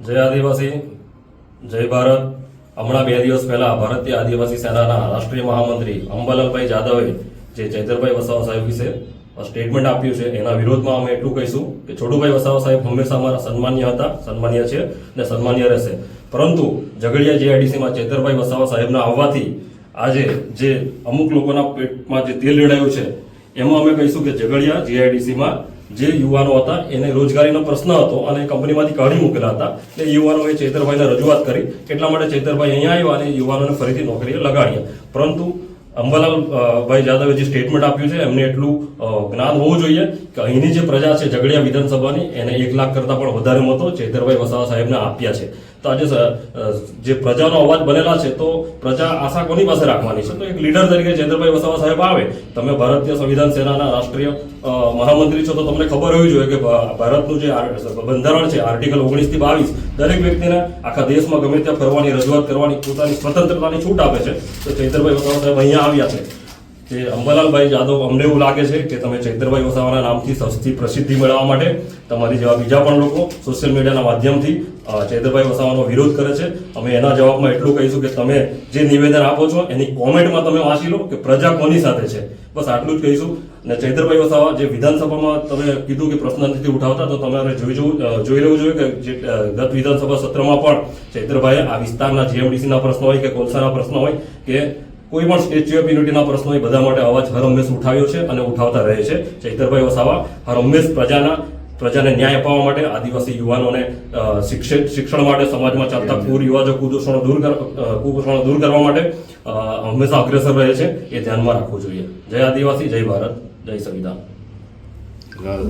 જય આદિવાસી, જય ભારત. હમણાં બે દિવસ પહેલા ભારતીય આદિવાસી સેનાના રાષ્ટ્રીય મહામંત્રી અંબાલાલભાઈ જાદવે જે ચૈતરભાઈ વસાવા સાહેબ વિશે સ્ટેટમેન્ટ આપ્યું છે, એના વિરોધમાં અમે એટલું કહીશું કે છોટુભાઈ વસાવા સાહેબ હંમેશા અમારા સન્માન્ય હતા, સન્માન્ય છે અને સન્માન્ય રહેશે. પરંતુ ઝઘડિયા જીઆઈડીસીમાં ચૈતરભાઈ વસાવા સાહેબના આવવાથી આજે જે અમુક લોકોના પેટમાં જે તેલ રેડાયું છે, એમાં અમે કહીશું કે ઝઘડિયા જીઆઈડીસીમાં જે યુવાનો હતા, એને રોજગારીનો પ્રશ્ન હતો અને કંપનીમાંથી કાઢી મૂકેલા હતા. એ યુવાનોએ ચેતરભાઈને રજૂઆત કરી એટલા માટે ચેતરભાઈ અહીંયા આવ્યા અને યુવાનોને ફરીથી નોકરીએ લગાડ્યા. પરંતુ અંબાલાલ ભાઈ જાદવે જે સ્ટેટમેન્ટ આપ્યું છે, એમને એટલું જ્ઞાન હોવું જોઈએ કે અહીંની જે પ્રજા છે, ઝઘડિયા વિધાનસભાની, એને એક લાખ કરતાં પણ વધારે મતો ચેતરભાઈ વસાવા સાહેબને આપ્યા છે. તો આજે જે પ્રજાનો અવાજ બનેલા છે, તો પ્રજા આશા કોની પાસે રાખવાની છે? તો એક લીડર તરીકે ચૈતરભાઈ વસાવા સાહેબ આવે. તમે ભારતીય સંવિધાન સેનાના રાષ્ટ્રીય મહામંત્રી છો, તો તમને ખબર હોવી જોઈએ કે ભારતનું જે બંધારણ છે આર્ટિકલ ઓગણીસથી બાવીસ, દરેક વ્યક્તિને આખા દેશમાં ગમે ત્યાં ફરવાની, રજૂઆત કરવાની, પોતાની સ્વતંત્રતાની છૂટ આપે છે. તો ચૈતરભાઈ વસાવા સાહેબ અહીંયા આવ્યા છે. જે અંબાલાલભાઈ જાદવ અમને એવું લાગે છે કે તમે ચૈતરભાઈ વસાવાના નામથી સસ્તી પ્રસિદ્ધિ મેળવવા માટે તમારી જેવા બીજા પણ લોકો સોશિયલ મીડિયાના માધ્યમથી ચૈતરભાઈ વસાવાનો વિરોધ કરે છે. અમે એના જવાબમાં એટલું કહીશું કે તમે જે નિવેદન આપો છો, એની કોમેન્ટમાં તમે વાંચી લો કે પ્રજા કોની સાથે છે. બસ આટલું જ કહીશું. અને ચૈતરભાઈ વસાવા, જે વિધાનસભામાં તમે કીધું કે પ્રશ્ન નથી ઉઠાવતા, તો તમારે જોઈ જવું જોઈ લેવું જોઈએ કે જે ગત વિધાનસભા સત્રમાં પણ ચૈતરભાઈએ આ વિસ્તારના જીએમડીસીના પ્રશ્નો હોય કે કોલસાના પ્રશ્નો હોય કે કોઈ પણ સ્ટેચ્યુ ઓફ યુનિટીના પ્રશ્નો એ બધા માટે અવાજ હર હંમેશ ઉઠાવ્યો છે અને ઉઠાવતા રહે છે. ચૈતરભાઈ વસાવા હર હંમેશ પ્રજાના પ્રજાને ન્યાય અપાવવા માટે આદિવાસી યુવાનોને શિક્ષિત શિક્ષણ માટે સમાજમાં ચાલતા કુર યુવાજો કુદૂષણો દૂર કુપોષણો દૂર કરવા માટે હંમેશા અગ્રેસર રહે છે. એ ધ્યાનમાં રાખવું જોઈએ. જય આદિવાસી જય ભારત જય સંવિધાન.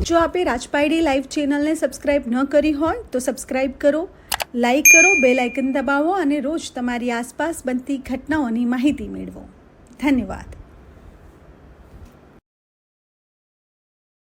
જો આપે રાજપાયડી લાઈવ ચેનલને સબસ્ક્રાઇબ ન કરી હોય તો સબસ્ક્રાઇબ કરો. લાઈક કરો બેલ આઇકન દબાવો અને રોજ તમારી આસપાસ બનતી ઘટનાઓની માહિતી મેળવો. ધન્યવાદ.